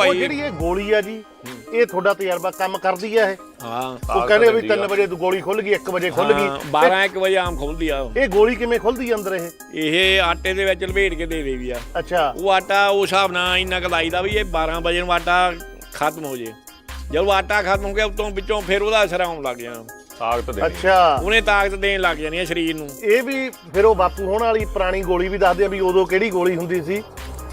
ਉਹ ਜਿਹੜੀ ਇਹ ਗੋਲੀ ਆ ਜੀ ਇਹ ਤੁਹਾਡਾ ਤਜਰਬਾ ਕੰਮ ਕਰਦੀ ਆ ਇਹ। ਹਾਂ। ਉਹ ਕਹਿੰਦੇ ਵੀ 3 ਵਜੇ ਤੂੰ ਗੋਲੀ ਖੁੱਲ ਗਈ 1 ਵਜੇ ਖੁੱਲ ਗਈ। 12 1 ਵਜੇ ਆਮ ਖੁੱਲਦੀ ਆ। ਇਹ ਗੋਲੀ ਕਿਵੇਂ ਖੁੱਲਦੀ ਆ ਅੰਦਰ ਇਹ? ਇਹ ਆਟੇ ਦੇ ਵਿੱਚ ਲਪੇਟ ਕੇ ਦੇ ਦੇਵੀ ਆ। ਅੱਛਾ। ਉਹ ਆਟਾ ਉਸ ਹਿਸਾਬ ਨਾਲ ਇੰਨਾ ਕੁ ਲਾਈਦਾ ਵੀ ਇਹ 12 ਵਜੇ ਨੂੰ ਆਟਾ ਖਤਮ ਹੋ ਜੇ। ਜਦੋਂ ਆਟਾ ਖਤਮ ਹੋ ਗਿਆ ਉਤੋਂ ਵਿੱਚੋਂ ਫਿਰ ਉਹਦਾ ਅਸਰ ਆਉਣ ਲੱਗ ਜਾਣਾ ਤਾਕਤ ਦੇ ਅੱਛਾ। ਉਹਨੇ ਤਾਕਤ ਦੇਣ ਲੱਗ ਜਾਣੀ ਆ ਸਰੀਰ ਨੂੰ। ਇਹ ਵੀ ਫਿਰ ਉਹ ਬਾਪੂ ਹੋਣ ਵਾਲੀ ਪੁਰਾਣੀ ਗੋਲੀ ਵੀ ਦੱਸਦੇ ਆ ਵੀ ਉਦੋਂ ਕਿਹੜੀ ਗੋਲੀ ਹੁੰਦੀ ਸੀ?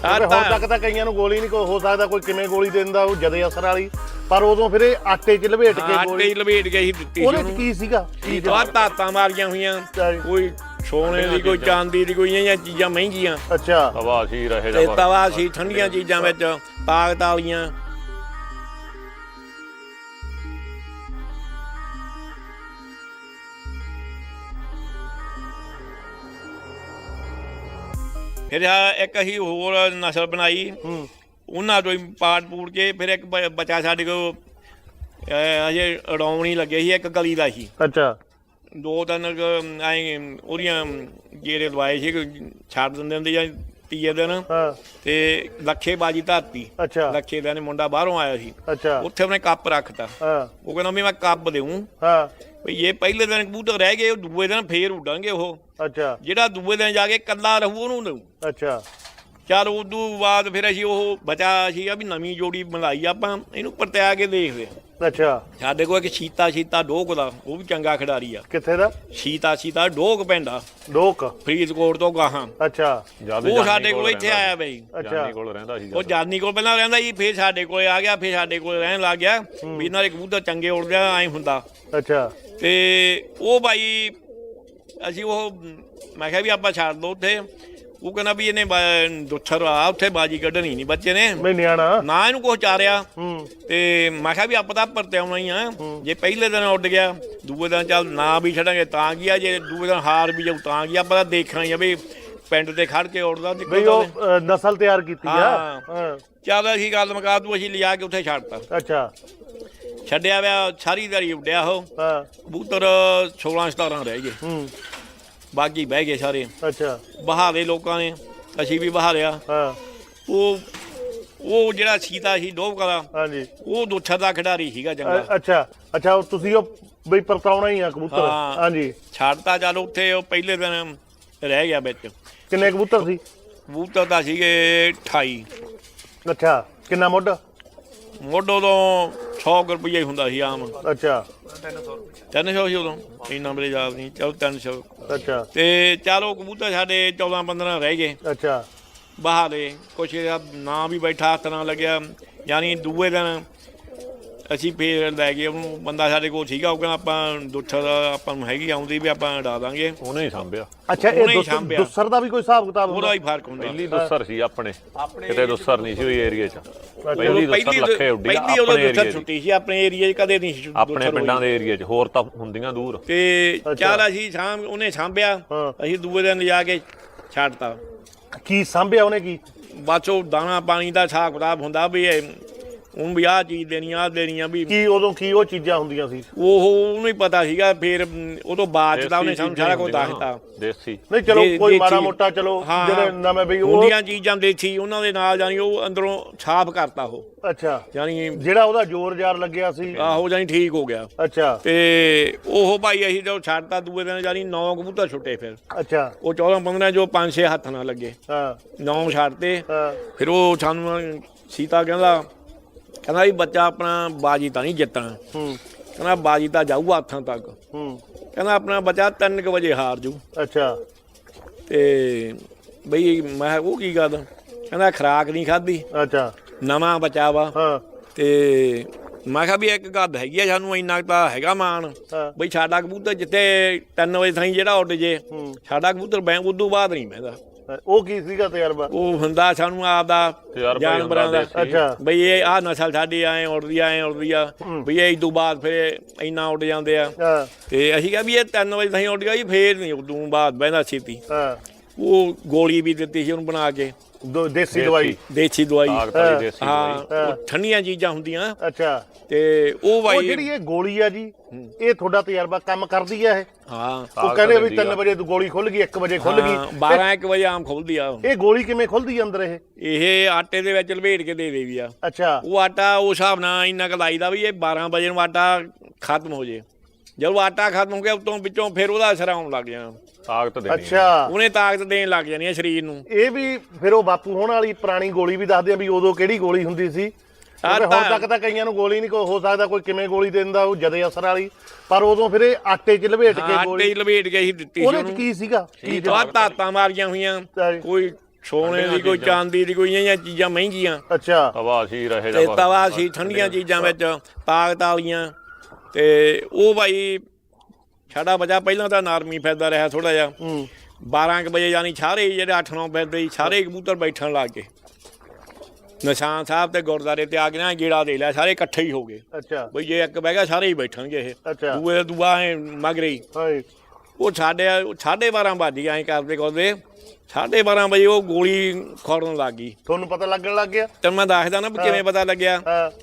ਕਿਉਂਕਿ ਹੁਣ ਤਾਂ- ਤੱਕ ਤਾਂ ਕਈਆਂ ਨੂੰ ਗੋਲੀ ਨਹੀਂ ਕੋਈ ਹੋ ਸਕਦਾ ਕੋਈ ਕਿਵੇਂ ਗੋਲੀ ਦਿੰਦਾ ਉਹ ਜਦੇ ਅਸਰ ਵਾਲੀ। ਪਰ ਉਦੋਂ ਫਿਰ ਇਹ ਆਟੇ 'ਚ ਲਪੇਟ ਕੇ ਆਟੇ ਗੋਲੀ ਹੀ ਲਪੇਟ ਕੇ ਹੀ ਦਿੱਤੀ ਸੀ ਉਹਦੇ 'ਚ ਉਹਨੂੰ। ਕੀ ਸੀਗਾ? ਕੀ ਆ ਧਾਤਾਂ ਮਾਰੀਆਂ ਹੋਈਆਂ। ਕੋਈ ਸੋਨੇ ਦੀ ਕੋਈ ਚਾਂਦੀ ਦੀ ਕੋਈ ਇਹ ਚੀਜ਼ਾਂ ਮਹਿੰਗੀਆਂ। ਅੱਛਾ। ਹਵਾ ਸੀ ਰਹੇ ਤੇ ਤਵਾ ਸੀ ਠੰਡੀਆਂ ਚੀਜ਼ਾਂ ਵਿੱਚ ਤਾਕਤ ਵਾਲੀਆਂ ਫਿਰ ਆਹ ਇੱਕ ਅਸੀਂ ਹੋਰ ਨਸਲ ਬਣਾਈ। ਹੂੰ। ਉਹਨਾਂ ਤੋਂ ਪਾੜ ਪੂੜ ਕੇ ਫਿਰ ਇੱਕ ਬ- ਬੱਚਾ ਸਾਡੇ ਕੋਲ ਅਹ, ਅਜੇ ਰੌਣੀ ਲੱਗੇ ਸੀ ਇੱਕ ਗਲੀ ਦਾ ਸੀ। ਅੱਛਾ। ਦੋ ਤਿੰਨ ਐ ਉਹਦੀਆਂ ਜਿਹੜੇ ਲਵਾਏ ਸੀ ਕਿ ਛੱਡ ਦਿੰਦੇ ਹੁੰਦੇ ਜਾਂ ਤੀਏ ਦਿਨ। ਹਾਂ। ਤੇ ਲੱਖੇ ਬਾਜੀ ਧਰਤੀ। ਅੱਛਾ। ਲੱਖੇ ਦਾ ਨੇ ਮੁੰਡਾ ਬਾਹਰੋਂ ਆਇਆ ਸੀ। ਅੱਛਾ। ਉੱਥੇ ਉਹਨੇ ਕੱਪ ਰੱਖਤਾ। ਹਾਂ। ਉਹ ਕਹਿੰਦਾ ਵੀ ਮੈਂ ਕੱਪ ਦੇਉਂ ਹਾਂ। ਵੀ ਇਹ ਪਹਿਲੇ ਦਿਨ ਕਬੂਤਰ ਰਹਿ ਗਏ ਉਹ ਦੂਏ ਦਿਨ ਫੇਰ ਉੱਡਣਗੇ ਉਹ। ਅੱਛਾ। ਜਿਹੜਾ ਦੂਏ ਦਿਨ ਜਾ ਕੇ ਕੱਲਾ ਰਹੂ ਉਹਨੂੰ ਦੇਉ ਅੱਛਾ। ਚਲ ਉਦੋਂ ਬਾਅਦ ਫਿਰ ਅਸੀਂ ਉਹ ਬਚਾ ਸੀ ਆ ਵੀ ਨਵੀਂ ਜੋੜੀ ਬਣਾਈ ਆਪਾਂ ਇਹਨੂੰ ਪਰਤਿਆ ਕੇ ਦੇਖਦੇ ਹਾਂ। ਅੱਛਾ। ਸਾਡੇ ਕੋਲ ਇੱਕ ਸੀਤਾ ਸੀਤਾ ਡੋਕ ਦਾ ਉਹ ਵੀ ਚੰਗਾ ਖਿਡਾਰੀ ਆ। ਕਿੱਥੇ ਦਾ? ਸੀਤਾ ਸੀਤਾ ਡੋਕ ਪੈਂਦਾ। ਡੋਕ। ਫਰੀਦਕੋਟ ਤੋਂ ਗਾਹਾਂ। ਅੱਛਾ। ਜਦ ਉਹ ਜਾਨੀ ਸਾਡੇ ਕੋਲ ਇੱਥੇ ਆਇਆ ਬਈ। ਜਾਨੀ ਕੋਲ ਰਹਿੰਦਾ ਸੀ ਉਹ। ਜਾਨੀ ਕੋਲ ਪਹਿਲਾਂ ਰਹਿੰਦਾ ਸੀ ਫੇਰ ਸਾਡੇ ਕੋਲੇ ਆ ਗਿਆ ਫੇਰ ਸਾਡੇ ਕੋਲੇ ਰਹਿਣ ਲੱਗ ਗਿਆ। ਵੀ ਇਹਨਾਂ ਦੇ ਕਬੂਤਰ ਚੰਗੇ ਉੜਦੇ ਆ ਐ ਹੁੰਦਾ। ਅੱਛਾ। ਤੇ ਉਹ ਬਾਈ ਅਸੀਂ ਉਹ ਮੈਂ ਕਿਹਾ ਵੀ ਆਪਾਂ ਛੱਡ ਦੋ ਉੱਥੇ। ਉਹ ਕਹਿੰਦਾ ਵੀ ਇਹਨੇ ਦੁੱਥਰ ਆ ਉੱਥੇ ਬਾਜੀ ਕੱਢਣੀ ਨਹੀਂ ਬੱਚੇ ਨੇ। ਮੈਂ ਨਿਆਣਾ। ਨਾ ਇਹਨੂੰ ਕੁਛ ਚਾਰਿਆ। ਤੇ ਮੈਂ ਕਿਹਾ ਵੀ ਆਪਾਂ ਤਾਂ ਪਰਤਿਆਉਣਾ ਹੀ ਆ। ਜੇ ਪਹਿਲੇ ਦਿਨ ਉੱਡ ਗਿਆ ਦੂਏ ਦਿਨ ਚੱਲ ਨਾ ਵੀ ਛੱਡਾਂਗੇ ਤਾਂ ਕੀ ਆ? ਜੇ ਦੂਏ ਦਿਨ ਹਾਰ ਵੀ ਜਾਊ ਤਾਂ ਕੀ ਆ, ਆਪਾਂ ਤਾਂ ਦੇਖਣਾ ਹੀ ਆ ਵੀ ਪਿੰਡ ਤੇ ਖੜ ਕੇ ਉੱਡਦਾ ਤੇ ਉਹ ਅ, ਨਸਲ ਤਿਆਰ ਕੀਤੀ ਆ। ਹਾਂ। ਚੱਲ ਅਸੀਂ ਗੱਲ ਮੁਕਾ ਤੂੰ ਅਸੀਂ ਲਿਆ ਕੇ ਉੱਥੇ ਛੱਡਤਾ। ਅੱਛਾ। ਛੱਡਿਆ ਵਿਆ ਸਾਰੀ ਦਿਹਾੜੀ ਉੱਡਿਆ ਉਹ। ਹਾਂ। ਕਬੂਤਰ 16 17 ਰਹਿ ਗਏ। ਹੂੰ। ਬਾਕੀ ਬਹਿ ਗਏ ਸਾਰੇ। ਅੱਛਾ। ਬਹਾਵੇ ਲੋਕਾਂ ਨੇ ਅਸੀਂ ਵੀ ਬਹਾਰਿਆ। ਹਾਂ। ਉਹ ਉਹ ਜਿਹੜਾ ਸੀਤਾ ਸੀ ਡੋਬ ਕਲਾ ਹਾਂਜੀ। ਉਹ ਦੁੱਛਰ ਦਾ ਖਿਡਾਰੀ ਸੀਗਾ ਚੰਗਾ। ਅ- ਅੱਛਾ। ਅੱਛਾ ਉਹ ਤੁਸੀਂ ਉਹ ਬਈ ਪਰਤਾਉਣਾ ਹੀ ਆ ਕਬੂਤਰ। ਹਾਂ। ਹਾਂਜੀ। ਛੱਡਤਾ ਚੱਲ ਉੱਥੇ ਉਹ ਪਹਿਲੇ ਦਿਨ ਰਹਿ ਗਿਆ ਵਿੱਚ। ਕਿੰਨੇ ਕਬੂਤਰ ਸੀ? ਕਬੂਤਰ ਤਾਂ ਸੀਗੇ 28 ਅੱਛਾ। ਕਿੰਨਾ ਮੁੱਢ? ਮੋਢੋ ਤੋਂ 100 ਰੁਪਈਆ ਹੀ ਹੁੰਦਾ ਸੀ ਆਮ। ਅੱਛਾ। 300 ਸੀ ਉਦੋਂ। ਇੰਨਾ ਮੇਰੇ ਯਾਦ ਨਹੀਂ। ਚਲੋ 300 ਅੱਛਾ। ਤੇ ਚਲੋ ਕਬੂਤਰ ਸਾਡੇ 14 15 ਰਹਿ ਗਏ। ਅੱਛਾ। ਬਹਾਲੇ ਕੁਛ ਇਹਦਾ ਨਾਂ ਵੀ ਬੈਠਾ ਹੱਥ ਨਾਲ ਲੱਗਿਆ। ਯਾਨੀ ਦੂਏ ਦਿਨ ਅਸੀਂ ਫੇਰ ਲੈ ਗਏ ਉਹਨੂੰ ਬੰਦਾ ਸਾਡੇ ਕੋਲ ਸੀਗਾ ਉਹ ਕਹਿੰਦਾ ਆਪਾਂ ਦੁੱਠ ਦਾ ਆਪਾਂ ਨੂੰ ਹੈਗੀ ਆਉਂਦੀ ਵੀ ਆਪਾਂ ਉਡਾ ਦਾਂਗੇ। ਉਹਨੇ ਹੀ ਸੰਭਿਆ। ਅੱਛਾ ਉਹਨੇ ਇਹ ਹੀ ਦੁੱਸਰ- ਸਾਂਭਿਆ। ਦੁੱਸਰ ਦਾ ਵੀ ਕੋਈ ਹਿਸਾਬ ਕਿਤਾਬ ਉਹਦਾ ਹੁੰਦਾ ਹੀ ਫ਼ਰਕ ਹੁੰਦਾ। ਪਹਿਲੀ ਦੁੱਸਰ ਸੀ ਆਪਣੇ। ਕਿਤੇ ਦੁੱਸਰ ਨਹੀਂ ਸੀ ਹੋਈ ਏਰੀਏ 'ਚ। ਪਹਿਲੀ ਦੁੱਸਰ ਲੱਖੇ ਉੱਡੀ ਪਹਿਲੀ ਉਦੋਂ ਆਪਣੇ 'ਚ। ਛੁੱਟੀ ਸੀ ਆਪਣੇ ਏਰੀਏ 'ਚ ਕਦੇ ਨਹੀਂ ਸੀ ਆਪਣੇ ਪਿੰਡਾਂ ਹੋਈ। ਦੇ ਏਰੀਏ 'ਚ ਹੋਰ ਤਾਂ ਹੁੰਦੀਆਂ ਦੂਰ। ਤੇ ਚੱਲ ਅਸੀਂ ਸਾਂਭ ਉਹਨੇ ਸਾਂਭਿਆ। ਹਾਂ। ਅਸੀਂ ਦੂਏ ਦਿਨ ਜਾ ਕੇ ਛੱਡਤਾ। ਕੀ ਸਾਂਭਿਆ ਉਹਨੇ ਕੀ? ਬਸ ਉਹ ਦਾਣਾ ਪਾਣੀ ਦਾ ਹਿਸਾਬ ਕਿਤਾਬ ਹੁੰਦਾ ਵੀ ਇਹ ਉਹਨੂੰ ਵੀ ਆਹ ਚੀਜ਼ ਦੇਣੀ ਆਹ ਦੇਣੀ ਆ ਵੀ ਕੀ ਉਦੋਂ ਕੀ ਉਹ ਚੀਜ਼ਾਂ ਹੁੰਦੀਆਂ ਸੀ? ਉਹ ਉਹਨੂੰ ਹੀ ਪਤਾ ਸੀਗਾ ਫਿਰ ਉਹ ਤੋਂ ਬਾਅਦ ਚ ਤਾਂ ਉਹਨੇ ਸਾਨੂੰ ਸਾਰਾ ਕੁਝ ਦੱਸਤਾ। ਦੇਸੀ। ਨਹੀਂ ਚਲੋ ਦੇ- ਕੋਈ ਦੇਸੀ- ਮਾੜਾ ਮੋਟਾ ਚਲੋ ਹਾਂ, ਜਿਹੜੇ ਨਵੇਂ ਬਈ ਉਹ ਹੁੰਦੀਆਂ ਚੀਜ਼ਾਂ ਦੇਸੀ ਉਹਨਾਂ ਦੇ ਨਾਲ ਜਾਨੀ ਉਹ ਅੰਦਰੋਂ ਸਾਫ਼ ਕਰਤਾ ਉਹ। ਅੱਛਾ। ਜਾਨੀ ਜਿਹੜਾ ਉਹਦਾ ਜ਼ੋਰ ਜ਼ਾਰ ਲੱਗਿਆ ਸੀ। ਆਹੋ ਜਾਨੀ ਠੀਕ ਹੋ ਗਿਆ। ਅੱਛਾ। ਤੇ ਉਹ ਭਾਈ ਅਸੀਂ ਜਦੋਂ ਛੱਡਤਾ ਦੂਏ ਦਿਨ ਜਾਨੀ 9 ਕਬੂਤਰ ਛੁੱਟੇ ਫਿਰ। ਅੱਛਾ। ਉਹ 14 15 ਜੋ 5-6 ਹੱਥ ਨਾਲ ਲੱਗੇ। ਹਾਂ। 9 ਛੱਡਤੇ। ਹਾਂ। ਫਿਰ ਉਹ ਸਾਨੂੰ ਸੀਤਾ ਕਹਿੰਦਾ ਕਹਿੰਦਾ ਵੀ ਬੱਚਾ ਆਪਣਾ ਬਾਜੀ ਤਾਂ ਨਹੀਂ ਜਿੱਤਣਾ। ਹੂੰ। ਕਹਿੰਦਾ ਬਾਜੀ ਤਾਂ ਜਾਊ ਹੱਥਾਂ ਤੱਕ। ਹੂੰ। ਕਹਿੰਦਾ ਆਪਣਾ ਬੱਚਾ 3 ਵਜੇ ਹਾਰ ਜੂ। ਅੱਛਾ। ਤੇ ਬਈ ਮੈਂ ਕਿਹਾ ਉਹ ਕੀ ਗੱਲ? ਕਹਿੰਦਾ ਖਰਾਕ ਨਹੀਂ ਖਾਧੀ। ਅੱਛਾ। ਨਵਾਂ ਬੱਚਾ ਵਾ। ਹਾਂ। ਤੇ ਮੈਂ ਕਿਹਾ ਵੀ ਇੱਕ ਗੱਲ ਹੈਗੀ ਆ ਸਾਨੂੰ ਇੰਨਾ ਕੁ ਤਾਂ ਹੈਗਾ ਮਾਣ। ਹਾਂ। ਬਈ ਸਾਡਾ ਕਬੂਤਰ ਜਿੱਥੇ 3 ਵਜੇ ਥਾਈ ਜਿਹੜਾ ਉੱਡ ਜੇ। ਸਾਡਾ ਕਬੂਤਰ ਬੈਂ ਉਦੋਂ ਬਾਅਦ ਨਹੀਂ ਬਹਿੰਦਾ। ਉਹ ਕੀ ਸੀਗਾ ਤਜਰਬਾ? ਉਹ ਹੁੰਦਾ ਸਾਨੂੰ ਤਜਰਬਾ ਹੀ ਜਾਨਵਰਾਂ ਦਾ। ਅੱਛਾ। ਬਈ ਇਹ ਆਹ ਨਸਲ ਸਾਡੀ ਐ ਉੜਦੀ ਆ ਐ ਉੜਦੀ ਆ। ਬਈ ਇਹ ਇਦੋਂ ਬਾਅਦ ਫਿਰ ਇੰਨਾ ਉੱਡ ਜਾਂਦੇ ਆ। ਤੇ ਅਸੀਂ ਕਿਹਾ ਵੀ ਇਹ 3 ਵਜੇ ਥਾਈ ਉੱਡ ਗਿਆ ਜੀ ਫੇਰ ਨਹੀਂ ਉਦੋਂ ਬਾਅਦ ਬਹਿੰਦਾ ਛੇਤੀ। ਹਾਂ। ਉਹ ਗੋਲੀ ਵੀ ਦਿੱਤੀ ਸੀ ਉਹਨੂੰ ਬਣਾ ਕੇ। ਦੋ- ਦੇਸੀ ਦਵਾਈ। ਦੇਸੀ। ਦਵਾਈ। ਤਾਕਤ ਵਾਲੀ ਦੇਸੀ ਹਾਂ ਉਹ ਠੰਡੀਆਂ ਚੀਜ਼ਾਂ ਹੁੰਦੀਆਂ। ਅੱਛਾ। ਤੇ ਉਹ ਉਹ ਜਿਹੜੀ ਇਹ ਗੋਲੀ ਆ ਜੀ ਇਹ ਤੁਹਾਡਾ ਤਜਰਬਾ ਕੰਮ ਕਰਦੀ ਆ ਇਹ? ਹਾਂ। ਉਹ ਤਾਕਤ ਕਹਿੰਦੇ ਵੀ ਦਿੰਦੀ ਆ। 3 ਵਜੇ ਤੋਂ ਗੋਲੀ ਖੁੱਲ ਗਈ 1 ਵਜੇ ਖੁੱਲ ਗਈ। 12 1 ਵਜੇ ਆਮ ਖੁੱਲਦੀ ਆ। ਇਹ ਗੋਲੀ ਕਿਵੇਂ ਖੁੱਲਦੀ ਆ ਅੰਦਰ ਇਹ? ਇਹ ਆਟੇ ਦੇ ਵਿੱਚ ਲਪੇਟ ਕੇ ਦੇ ਦੇਵੀ ਆ। ਅੱਛਾ। ਉਹ ਆਟਾ ਉਸ ਹਿਸਾਬ ਨਾਲ ਇੰਨਾ ਕੁ ਲਾਈਦਾ ਵੀ ਇਹ 12 ਵਜੇ ਨੂੰ ਆਟਾ ਖਤਮ ਹੋ ਜੇ। ਜਦੋਂ ਆਟਾ ਖਤਮ ਹੋ ਗਿਆ ਉਤੋਂ ਵਿੱਚੋਂ ਫਿਰ ਉਹਦਾ ਅਸਰ ਆਉਣ ਲੱਗ ਜਾਣਾ। ਤਾਕਤ ਦੇਣੀ ਅੱਛਾ। ਉਹਨੇ ਤਾਕਤ ਦੇਣ ਲੱਗ ਜਾਣੀ ਆ ਸਰੀਰ ਨੂੰ। ਇਹ ਵੀ ਫਿਰ ਉਹ ਬਾਪੂ ਹੋਣ ਵਾਲੀ ਪੁਰਾਣੀ ਗੋਲੀ ਵੀ ਦੱਸਦੇ ਆ ਵੀ ਉਦੋਂ ਕਿਹੜੀ ਗੋਲੀ ਹੁੰਦੀ ਸੀ। ਹੁਣ ਤਾਂ- ਤੱਕ ਤਾਂ ਕਈਆਂ ਨੂੰ ਗੋਲੀ ਨਹੀਂ ਕੋਈ ਹੋ ਸਕਦਾ ਕੋਈ ਕਿਵੇਂ ਗੋਲੀ ਦਿੰਦਾ ਉਹ ਜਦੇ ਅਸਰ ਵਾਲੀ। ਪਰ ਉਦੋਂ ਫਿਰ ਇਹ ਆਟੇ 'ਚ ਲਪੇਟ ਕੇ ਆਟੇ ਹੀ ਗੋਲੀ ਲਪੇਟ ਕੇ ਹੀ ਦਿੱਤੀ ਸੀ ਉਹਦੇ 'ਚ ਕੀ ਸੀਗਾ? ਕੀ ਆ ਧਾਤਾਂ ਮਾਰੀਆਂ ਹੋਈਆਂ। ਕੋਈ ਸੋਨੇ ਦੀ ਕੋਈ ਚਾਂਦੀ ਦੀ ਕੋਈ ਇਹੀਆਂ ਚੀਜ਼ਾਂ ਮਹਿੰਗੀਆਂ। ਅੱਛਾ। ਤਵਾ ਸੀ ਰਹੇ ਤੇ ਜਾਂ ਤਵਾ ਸੀ ਠੰਡੀਆਂ ਚੀਜ਼ਾਂ ਵਿੱਚ ਤਾਕਤ ਵਾਲੀਆਂ ਤੇ ਉਹ ਭਾਈ ਸਾਡਾ ਬਚਾ ਪਹਿਲਾਂ ਤਾਂ ਨਾਰਮੀ ਫਿਰਦਾ ਰਿਹਾ ਥੋੜਾ ਜਿਹਾ। ਹੂੰ। 12 ਕੁ ਵਜੇ ਯਾਨੀ ਸਾਰੇ ਜਿਹੜੇ 8-9 ਫਿਰਦੇ ਸੀ ਸਾਰੇ ਕਬੂਤਰ ਬੈਠਣ ਲੱਗ ਗਏ। ਨਿਸ਼ਾਨ ਸਾਹਿਬ ਤੇ ਗੁਰਦਾਰੇ ਤੇ ਆ ਗਏ ਨਾ ਗੇੜਾ ਦੇ ਲਿਆ ਸਾਰੇ ਇਕੱਠੇ ਹੀ ਹੋ ਗਏ। ਅੱਛਾ। ਬਈ ਜੇ ਇੱਕ ਬਹਿ ਗਿਆ ਸਾਰੇ ਹੀ ਬੈਠਣਗੇ ਇਹ। ਅੱਛਾ। ਦੂਏ ਦੂਆ ਮਗਰੇ ਹੀ। ਹਾਏ। ਉਹ ਸਾਡੇ ਸਾਢੇ 12 ਵੱਜ ਗਏ ਕਰਦੇ ਕਰਦੇ। ਸਾਢੇ 12 ਵਜੇ ਉਹ ਗੋਲੀ ਖੜਨ ਲੱਗ ਗਈ। ਤੁਹਾਨੂੰ ਪਤਾ ਲੱਗਣ ਲੱਗ ਗਿਆ? ਤੇ ਮੈਂ ਦੱਸਦਾ ਨਾ ਕਿਵੇਂ ਪਤਾ ਲੱਗਿਆ।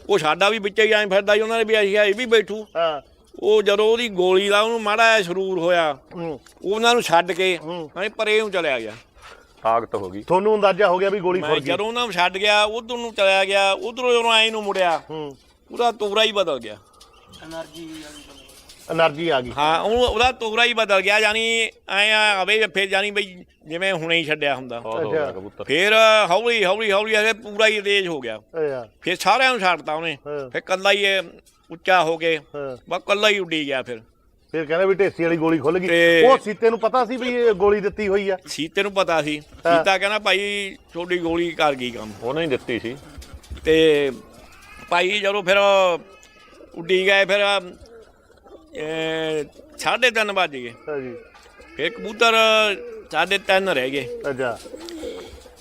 ਉਹ ਸਾਡਾ ਵੀ ਵਿੱਚ ਹੀ ਫਿਰਦਾ ਸੀ ਉਹਨਾਂ ਨੇ ਵੀ ਅਸੀਂ ਇਹ ਵੀ ਬੈਠੂ। ਉਹ ਜਦੋਂ ਉਹਦੀ ਗੋਲੀ ਦਾ ਉਹਨੂੰ ਮਾੜਾ ਜਿਹਾ ਸਰੂਰ ਹੋਇਆ ਉਹਨਾਂ ਨੂੰ ਛੱਡ ਕੇ ਐਂ ਪਰੇ ਨੂੰ ਚਲਿਆ ਗਿਆ। ਤਾਕਤ ਹੋ ਗਈ। ਤੁਹਾਨੂੰ ਅੰਦਾਜ਼ਾ ਹੋ ਗਿਆ ਵੀ ਗੋਲੀ ਖੁਰ ਗਈ? ਜਦੋਂ ਉਹਨਾਂ ਨੂੰ ਛੱਡ ਗਿਆ ਉਧਰ ਨੂੰ ਚਲਿਆ ਗਿਆ ਉਧਰੋਂ ਜਦੋਂ ਨੂੰ ਮੁੜਿਆ ਉਹਦਾ ਤੋਰਾ ਹੀ ਬਦਲ ਗਿਆ। એનર્ਜੀ ਆ ਗਈ ਹਾਂ ਉਹ ਉਹਦਾ ਤੋਰਾ ਹੀ ਬਦਲ ਗਿਆ ਯਾਨੀ ਐਂ ਆਵੇ ਫਿਰ ਯਾਨੀ ਬਈ ਜਿਵੇਂ ਹੁਣੇ ਹੀ ਛੱਡਿਆ ਹੁੰਦਾ ਅੱਛਾ। ਕਬੂਤਰ ਫਿਰ ਹੌਲੀ ਹੌਲੀ ਹੌਲੀ ਇਹ ਪੂਰਾ ਹੀ ਤੇਜ਼ ਹੋ ਗਿਆ ਅੱਛਾ ਫਿਰ ਸਾਰਿਆਂ ਨੂੰ ਛੱਡਤਾ ਉਹਨੇ ਹਾਂ। ਫਿਰ ਕੱਲਾ ਹੀ ਇਹ ਉੱਚਾ ਹੋ ਕੇ ਹਾਂ ਬਸ ਕੱਲਾ ਹੀ ਉੱਡੀ ਗਿਆ ਫਿਰ ਫਿਰ ਕਹਿੰਦੇ ਵੀ ਢੇਸੀ ਵਾਲੀ ਗੋਲੀ ਖੁੱਲ ਗਈ ਤੇ- ਉਹ ਸੀਤੇ ਨੂੰ ਪਤਾ ਸੀ ਵੀ ਇਹ ਗੋਲੀ ਦਿੱਤੀ ਹੋਈ ਆ ਸੀਤੇ ਨੂੰ ਪਤਾ ਸੀ ਸੀਤਾ ਕਹਿੰਦਾ ਭਾਈ ਛੋਟੀ ਗੋਲੀ ਕਰ ਗਈ ਕੰਮ ਉਹਨੇ ਹੀ ਦਿੱਤੀ ਸੀ ਤੇ ਭਾਈ ਜਦੋਂ ਫਿਰ ਉੱਡੀ ਗਏ ਫਿਰ ਸਾਢੇ ਤਿੰਨ ਵੱਜ ਗਏ। ਹਾਂਜੀ ਫਿਰ ਕਬੂਤਰ ਸਾਢੇ ਤਿੰਨ ਰਹਿ ਗਏ। ਅੱਛਾ।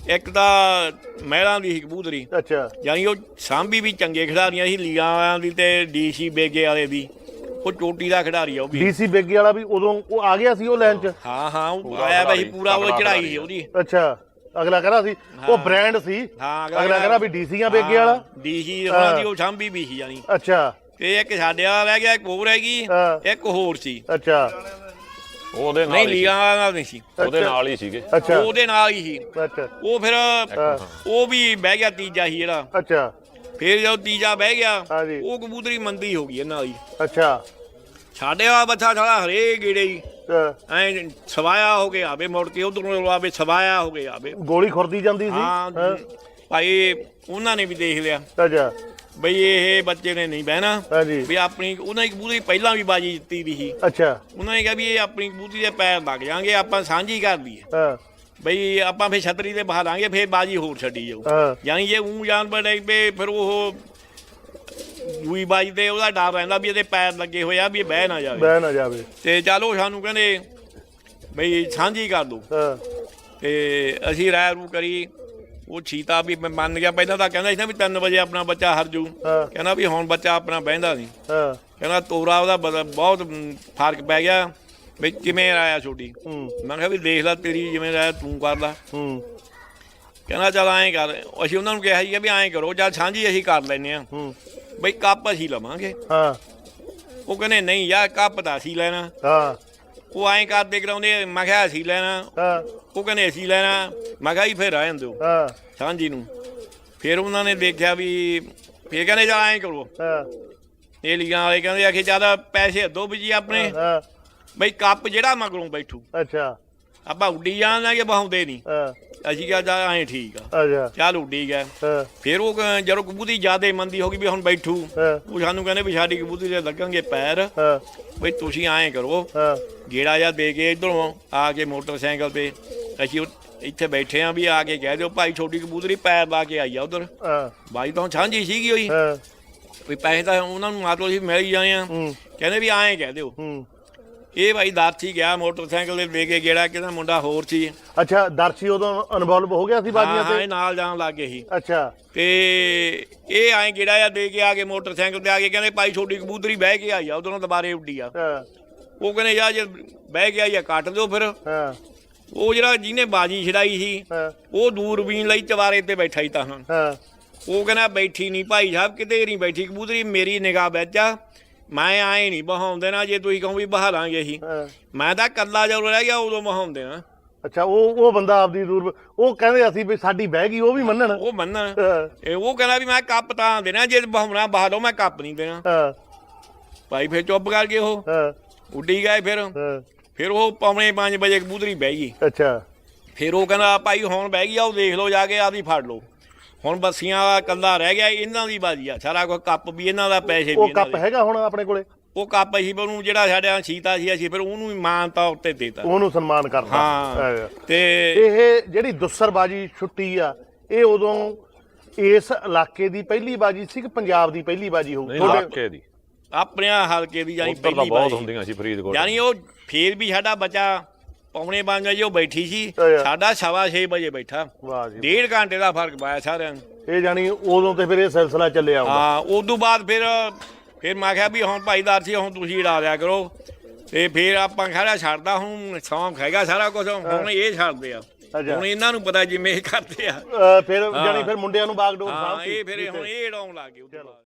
ਇੱਕ ਤਾਂ ਮਹਿਲਾਂ ਦੀ ਸੀ ਕਬੂਤਰੀ। ਅੱਛਾ। ਯਾਨੀ ਉਹ ਸਾਂਭੀ ਵੀ ਚੰਗੇ ਖਿਡਾਰੀਆਂ ਸੀ ਲੀਗਾਂ ਵਾਲਿਆਂ ਦੀ ਤੇ ਡੀਸੀ ਬੇਗੇ ਵਾਲੇ ਦੀ। ਉਹ ਚੋਟੀ ਦਾ ਖਿਡਾਰੀ ਆ ਉਹ ਵੀ। ਡੀਸੀ ਬੇਗੀ ਵਾਲਾ ਵੀ ਉਦੋਂ ਉਹ ਆ ਗਿਆ ਸੀ ਉਹ ਲਾਈਨ 'ਚ? ਹਾਂ ਹਾਂ ਉਹ ਆਇਆ ਬਈ ਖਿਡਾਰੀ, ਪੂਰਾ ਉਹ ਚੜਾਈ ਸੀ ਉਹਦੀ। ਅੱਛਾ। ਅਗਲਾ ਕਹਿੰਦਾ ਸੀ ਉਹ ਬ੍ਰਾਂਡ ਸੀ। ਹਾਂ ਅਗਲਾ ਕਹਿੰਦਾ ਵੀ ਡੀਸੀਆਂ ਬੇਗੇ ਵਾਲਾ। ਡੀਸੀ ਉਹਨਾਂ ਦੀ ਉਹ ਸਾਂਭੀ ਵੀ ਸੀ ਯਾਨੀ। ਅੱਛਾ। ਤੇ ਇੱਕ ਸਾਡੇ ਵਾਲਾ ਰਹਿ ਗਿਆ ਇੱਕ ਹੋਰ ਹੈਗੀ ਹਾਂ। ਇੱਕ ਹੋਰ ਸੀ। ਅੱਛਾ। ਉਹਦੇ ਨਾਲ ਨਹੀਂ ਹੀ ਵਾਲਾ ਨਹੀਂ ਸੀ। ਉਹਦੇ ਨਾਲ ਹੀ ਸੀਗੇ। ਅੱਛਾ। ਉਹਦੇ ਨਾਲ ਹੀ ਸੀ। ਅੱਛਾ। ਉਹ ਫਿਰ ਹਾਂ, ਉਹ ਵੀ ਬਹਿ ਗਿਆ ਤੀਜਾ ਸੀ ਜਿਹੜਾ। ਅੱਛਾ। ਫਿਰ ਜਦੋਂ ਤੀਜਾ ਬਹਿ ਗਿਆ ਹਾਂਜੀ। ਉਹ ਕਬੂਤਰੀ ਮੰਦੀ ਹੋ ਗਈ ਇਹਨਾਂ ਦੀ ਅੱਛਾ। ਸਾਡੇ ਵਾਲਾ ਬੱਚਾ ਸਾਲਾ ਹਰੇ ਗੇੜੇ ਹੀ। ਐ ਸਵਾਇਆ ਹੋ ਕੇ ਆਵੇ ਮੁੜ ਕੇ ਉਧਰੋਂ ਆਵੇ ਸਵਾਇਆ ਹੋ ਕੇ ਆਵੇ। ਗੋਲੀ ਖੁਰਦੀ ਜਾਂਦੀ ਸੀ। ਹਾਂ ਹਾਂ, ਭਾਈ ਉਹਨਾਂ ਨੇ ਵੀ ਦੇਖ ਲਿਆ। ਅੱਛਾ। ਬਈ ਇਹ ਬੱਚੇ ਨੇ ਨਹੀਂ ਬਹਿਣਾ। ਹਾਂਜੀ। ਵੀ ਆਪਣੀ ਉਹਨਾਂ ਦੀ ਕਬੂਤਰੀ ਪਹਿਲਾਂ ਵੀ ਬਾਜੀ ਜਿੱਤੀ ਦੀ ਸੀ। ਅੱਛਾ। ਉਹਨਾਂ ਨੇ ਕਿਹਾ ਵੀ ਇਹ ਆਪਣੀ ਕਬੂਤਰੀ ਦੇ ਪੈਰ ਲੱਗ ਜਾਣਗੇ ਆਪਾਂ ਸਾਂਝੀ ਕਰ ਲਈਏ ਹਾਂ। ਬਈ ਆਪਾਂ ਫੇ ਛਤਰੀ ਤੇ ਬਹਾ ਲਾਂਗੇ ਫੇਰ ਬਾਜੀ ਹੋਰ ਛੱਡੀ ਜਾਊ। ਹਾਂ। ਯਾਨੀ ਜੇ ਉਹ ਜਾਨਵਰ ਡਿੱਗ ਪਏ ਫਿਰ ਉਹ ਦੂਈ ਬਾਜੀ ਤੇ ਉਹਦਾ ਡਰ ਰਹਿੰਦਾ ਵੀ ਇਹਦੇ ਪੈਰ ਲੱਗੇ ਹੋਏ ਆ ਵੀ ਇਹ ਬਹਿ ਨਾ ਜਾਵੇ। ਬਹਿ ਨਾ ਜਾਵੇ। ਤੇ ਚਲੋ ਸਾਨੂੰ ਕਹਿੰਦੇ ਬਈ ਸਾਂਝੀ ਕਰ ਦੋ। ਹਾਂ। ਤੇ ਅਸੀਂ ਰਾਇ ਰੂ ਕਰੀ। ਉਹ ਛੀਤਾ ਵੀ ਮੈਂ ਮੰਨ ਗਿਆ ਪਹਿਲਾਂ ਤਾਂ ਕਹਿੰਦਾ ਸੀ ਨਾ ਵੀ 3 ਵਜੇ ਆਪਣਾ ਬੱਚਾ ਹਰ ਜੂ। ਕਹਿੰਦਾ ਵੀ ਹੁਣ ਬੱਚਾ ਆਪਣਾ ਬਹਿੰਦਾ ਨਹੀਂ। ਹਾਂ। ਕਹਿੰਦਾ ਤੋਰਾ ਉਹਦਾ ਬਦ- ਬਹੁਤ ਮ, ਫ਼ਰਕ ਪੈ ਗਿਆ ਵੀ ਕਿਵੇਂ ਆਇਆ ਛੋਟੀ। ਮੈਂ ਕਿਹਾ ਵੀ ਦੇਖ ਲੈ ਤੇਰੀ ਜਿਵੇਂ ਰਾਇ ਤੂੰ ਕਰ ਲੈ। ਹੂੰ। ਕਹਿੰਦਾ ਚੱਲ ਐਂ ਕਰ ਅਸੀਂ ਉਹਨਾਂ ਨੂੰ ਕਿਹਾ ਜੀ ਵੀ ਐਂ ਕਰੋ ਚੱਲ ਸਾਂਝੀ ਅਸੀਂ ਕਰ ਲੈਨੇ ਆ ਹੂੰ। ਬਈ ਕੱਪ ਅਸੀਂ ਲਵਾਂਗੇ। ਹਾਂ। ਉਹ ਕਹਿੰਦੇ ਨਹੀਂ ਯਾਰ ਕੱਪ ਤਾਂ ਅਸੀਂ ਲੈਣਾ। ਹਾਂ। ਉਹ ਐਂ ਕਰਦੇ ਕਰਾਉਂਦੇ ਮੈਂ ਕਿਹਾ ਅਸੀਂ ਲੈਣਾ। ਹਾਂ। ਉਹ ਕਹਿੰਦੇ ਅਸੀਂ ਲੈਣਾ। ਮੈਂ ਕਿਹਾ ਜੀ ਫਿਰ ਰਹਿਣ ਦਿਓ ਹਾਂ। ਸਾਂਝੀ ਨੂੰ। ਫਿਰ ਉਹਨਾਂ ਨੇ ਦੇਖਿਆ ਵੀ ਫਿਰ ਕਹਿੰਦੇ ਚੱਲ ਐਂ ਕਰੋ। ਹਾਂ। ਇਹ ਲੀਗਾਂ ਵਾਲੇ ਕਹਿੰਦੇ ਆਖੇ ਜ਼ਿਆਦਾ ਪੈਸੇ ਦੋ ਵੀ ਜੀ ਆਪਣੇ। ਹਾਂ। ਬਈ ਕੱਪ ਜਿਹੜਾ ਮਗਰੋਂ ਬੈਠੂ। ਅੱਛਾ। ਆਪਾਂ ਉੱਡੀ ਜਾਣਾਂਗੇ ਬਹਾਉਂਦੇ ਨਹੀਂ। ਹਾਂ। ਅਸੀਂ ਕਿਹਾ ਜਾ ਐਂ ਠੀਕ ਆ। ਅੱਛਾ ਚੱਲ ਉੱਡੀ ਗਏ ਹਾਂ। ਫਿਰ ਉਹ ਕ- ਜਦੋਂ ਕਬੂਤਰੀ ਜਿਆਦੇ ਮੰਦੀ ਹੋ ਗਈ ਵੀ ਹੁਣ ਬੈਠੂ। ਹਾਂ। ਉਹ ਸਾਨੂੰ ਕਹਿੰਦੇ ਵੀ ਸਾਡੀ ਕਬੂਤਰੀ ਦੇ ਲੱਗਣਗੇ ਪੈਰ। ਹਾਂ। ਬਈ ਤੁਸੀਂ ਐਂ ਕਰੋ। ਹਾਂ। ਗੇੜਾ ਜਾਂ ਦੇ ਕੇ ਇਧਰੋਂ ਆ ਕੇ ਮੋਟਰਸਾਈਕਲ ਤੇ ਅਸੀਂ ਉਹ- ਇੱਥੇ ਬੈਠੇ ਆ ਵੀ ਆ ਕੇ ਕਹਿ ਦਿਓ ਭਾਈ ਛੋਟੀ ਕਬੂਤਰੀ ਪੈਰ ਲਾ ਕੇ ਆਈ ਆ ਉਧਰ। ਹਾਂ। ਬਾਈ ਤਾਂ ਸਾਂਝੀ ਸੀਗੀ ਹੋਈ ਹਾਂ। ਵੀ ਪੈਸੇ ਤਾਂ ਉਹਨਾਂ ਨੂੰ ਮਾਤੋ ਅਸੀਂ ਮਿਲ ਹੀ ਜਾਏ ਆ। ਹੂੰ। ਕਹਿੰਦੇ ਵੀ ਐਂ ਕਹਿ ਦਿਓ। ਹੂੰ। ਇਹ ਭਾਈ ਦਾਰਚੀ ਗਿਆ ਮੋਟਰਸਾਈਕਲ ਦੇ ਕੇ ਗੇੜਾ ਕਿਹਦਾ ਮੁੰਡਾ ਹੋਰ ਸੀ। ਅੱਛਾ ਦਰਸ਼ੀ ਉਦੋਂ ਇਨਵੋਲਵ ਹੋ ਗਿਆ ਸੀ ਬਾਜੀਆਂ ਹਾਂ, ਤੇ? ਇਹ ਨਾਲ ਜਾਣ ਲੱਗ ਗਏ ਸੀ। ਅੱਛਾ। ਤੇ ਇਹ ਐਂ ਗੇੜਾ ਜਾਂ ਦੇ ਕੇ ਆ ਕੇ ਮੋਟਰਸਾਈਕਲ ਤੇ ਆ ਕੇ ਕਹਿੰਦੇ ਭਾਈ ਛੋਟੀ ਕਬੂਤਰੀ ਬਹਿ ਕੇ ਆਈ ਆ ਉਦੋਂ ਦੁਬਾਰੇ ਉੱਡੀ ਆ। ਹਾਂ। ਉਹ ਕਹਿੰਦੇ ਯਾ ਜੇ ਬਹਿ ਗਿਆ ਜਾਂ ਕੱਟ ਦਿਓ ਫਿਰ। ਹਾਂ। ਉਹ ਜਿਹੜਾ ਜਿਹਨੇ ਬਾਜੀ ਛਡਾਈ ਸੀ ਹਾਂ। ਉਹ ਦੂਰਬੀਨ ਲਈ ਚਵਾਰੇ ਤੇ ਬੈਠਾ ਹੀ ਤਾਂ। ਹਾਂ। ਹਾਂ ਉਹ ਕਹਿੰਦਾ ਬੈਠੀ ਨਹੀਂ ਭਾਈ ਸਾਹਿਬ ਕਿਤੇ ਨਹੀਂ ਬੈਠੀ। ਕਬੂਤਰੀ ਮੇਰੀ ਨਿਗਾਹ ਵਿੱਚ ਆ। ਮੈਂ ਆਏ ਨਹੀਂ ਬਹਾਉਣ ਦੇਣਾ ਜੇ ਤੁਸੀਂ ਕਹੋ ਵੀ ਬਹਾ ਲਾਂਗੇ ਅਸੀਂ। ਹਾਂ। ਮੈਂ ਤਾਂ ਕੱਲਾ ਜਦੋਂ ਰਹਿ ਗਿਆ ਉਦੋਂ ਬਹਾਉਣ ਦੇਣਾ ਅੱਛਾ ਉਹ ਉਹ ਬੰਦਾ ਆਪਦੀ ਦੂਰ ਉਹ ਕਹਿੰਦੇ ਅਸੀਂ ਵੀ ਸਾਡੀ ਬਹਿ ਗਈ ਉਹ ਵੀ ਮੰਨਣ। ਉਹ ਮੰਨਣ। ਹਾਂ। ਇਹ ਉਹ ਕਹਿੰਦਾ ਵੀ ਮੈਂ ਕੱਪ ਤਾਂ ਦੇਣਾ ਜੇ ਬਹਾਉਣਾ ਬਹਾ ਦੋ ਮੈਂ ਕੱਪ ਨਹੀਂ ਦੇਣਾ। ਹਾਂ। ਭਾਈ ਫਿਰ ਚੁੱਪ ਕਰ ਗਏ ਉਹ। ਹਾਂ। ਉੱਡੀ ਗਏ ਫਿਰ। ਹਾਂ। ਫਿਰ ਉਹ ਪੌਣੇ 5 ਵਜੇ ਕਬੂਤਰੀ ਬਹਿ ਗਈ। ਅੱਛਾ। ਫਿਰ ਉਹ ਕਹਿੰਦਾ ਭਾਈ ਹੁਣ ਬਹਿ ਗਈ ਆ ਉਹ ਦੇਖ ਲਓ ਜਾ ਕੇ ਆਪਦੀ ਫੜ ਲਓ। ਹੁਣ ਬੱਸੀਆਂ ਦਾ ਕੱਲਾ ਰਹਿ ਗਿਆ ਇਹਨਾਂ ਦੀ ਬਾਜੀ ਆ। ਸਾਰਾ ਕੁਝ ਕੱਪ ਵੀ ਇਹਨਾਂ ਦਾ ਪੈਸੇ ਵੀ ਉਹ ਇਹਨਾਂ ਕੱਪ ਦੇ। ਹੈਗਾ ਹੁਣ ਆਪਣੇ ਕੋਲੇ? ਉਹ ਕੱਪ ਅਸੀਂ ਫਿਰ ਉਹਨੂੰ ਜਿਹੜਾ ਸਾਡਾ ਸੀਤਾ ਸੀ ਅਸੀਂ ਫਿਰ ਉਹਨੂੰ ਵੀ ਮਾਨਤਾ ਉੱਤੇ ਦੇਤਾ। ਉਹਨੂੰ ਸਨਮਾਨ ਕਰਦਾ ਹਾਂ। ਹੈਗਾ। ਤੇ ਇਹ ਜਿਹੜੀ ਦੁੱਸਰਬਾਜੀ ਛੁੱਟੀ ਆ ਇਹ ਉਦੋਂ ਇਸ ਇਲਾਕੇ ਦੀ ਪਹਿਲੀ ਬਾਜੀ ਸੀ ਕਿ ਪੰਜਾਬ ਦੀ ਪਹਿਲੀ ਬਾਜੀ ਹੋਊ? ਨਹੀਂ ਤੁਹਾਡੇ- ਇਲਾਕੇ ਦੀ। ਆਪਣਿਆਂ ਹਲਕੇ ਦੀ ਜਾਨੀ ਉੱਧਰ ਤਾਂ ਪਹਿਲੀ ਬਹੁਤ ਵਾਰੀ ਹੁੰਦੀਆਂ ਸੀ ਫਰੀਦਕੋਟ। ਯਾਨੀ ਉਹ ਫੇਰ ਵੀ ਸਾਡਾ ਬੱਚਾ ਪੌਣੇ ਪੰਜ ਵਜੇ ਉਹ ਬੈਠੀ ਸੀ। ਅੱਛਾ। ਸਾਡਾ ਸਵਾ ਛੇ ਵਜੇ ਬੈਠਾ। ਵਾਹ ਜੀ ਡੇਢ ਘੰਟੇ ਦਾ ਫ਼ਰਕ ਪਾਇਆ ਸਾਰਿਆਂ ਨੂੰ। ਇਹ ਜਾਨੀ ਉਦੋਂ ਤੇ ਫਿਰ ਇਹ ਸਿਲਸਿਲਾ ਚੱਲਿਆ ਹੁੰਦਾ। ਹਾਂ ਉਸ ਤੋਂ ਬਾਅਦ ਫਿਰ ਫਿਰ ਮੈਂ ਕਿਹਾ ਵੀ ਹੁਣ ਭਾਈਦਾਰ ਸੀ ਹੁਣ ਤੁਸੀਂ ਉਡਾ ਦਿਆ ਕਰੋ। ਤੇ ਫਿਰ ਆਪਾਂ ਖੜਾ ਛੱਡਦਾ ਹੁਣ ਸ਼ੌਂਕ ਹੈਗਾ ਸਾਰਾ ਕੁਝ ਹੁਣ ਇਹ ਛੱਡਦੇ ਆ। ਅੱਛਾ। ਹੁਣ ਇਹਨਾਂ ਨੂੰ ਪਤਾ ਜਿਵੇਂ ਇਹ ਕਰਦੇ ਆ। ਅਹ ਫਿਰ। ਜਾਨੀ ਫਿਰ ਮੁੰਡਿਆਂ ਨੂੰ ਬਾਗਡੋਰ ਹਾਂ ਇਹ ਫਿਰ ਹੁਣ ਇਹ ਉਡਾਉਣ ਲੱਗ ਗਏ ਉਸ ਤੋਂ ਬਾਅਦ।